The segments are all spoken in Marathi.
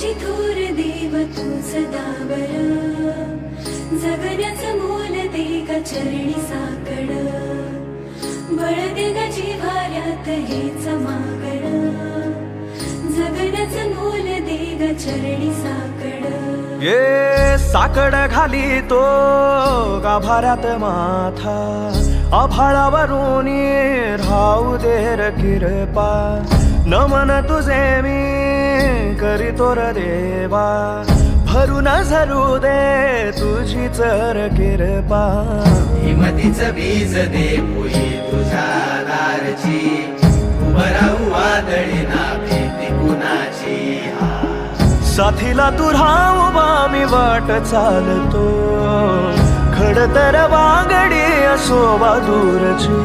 माझी थोर देव तू सदावर जगण्याच मोल ते का चरणी साकड. का मोल ते का चरणी साकड. ये साकड घाली तो गाभाऱ्यात माथा. अभाळावरून राहू दे किरपा. नमन तुझे मी करीतो र देवा. भरून झरू दे तुझी चर किरपा. हिमतीच बीज दे पोई तुझ्या दारची. उभं राहू वादळी ना भीती कुणाची. साथीला तू राहू मी वाट चालतो. खडतर वागडी असो दूरची.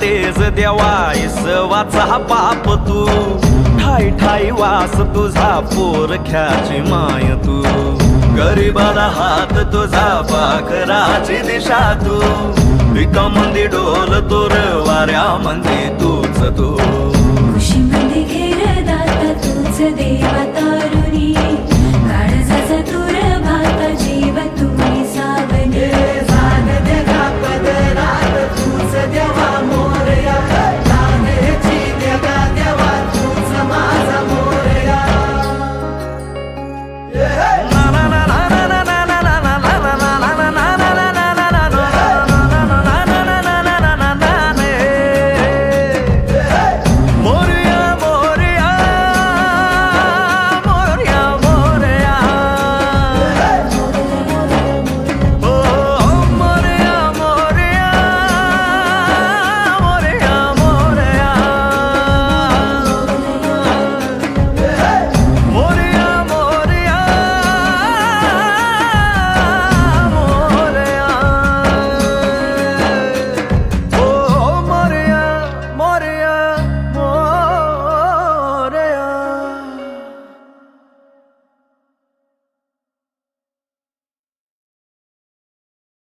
तेज देवा इसवाचा पाप तू. ठाई ठाई वास तुझा पोरख्याची माय तू. गरीबाला हात तुझा पाखराची दिशा तू. पिका मंदी डोल तोर वाऱ्या मंदी तूच तू. खुशीमध्ये घेर दाता तूच देवा तारुणी.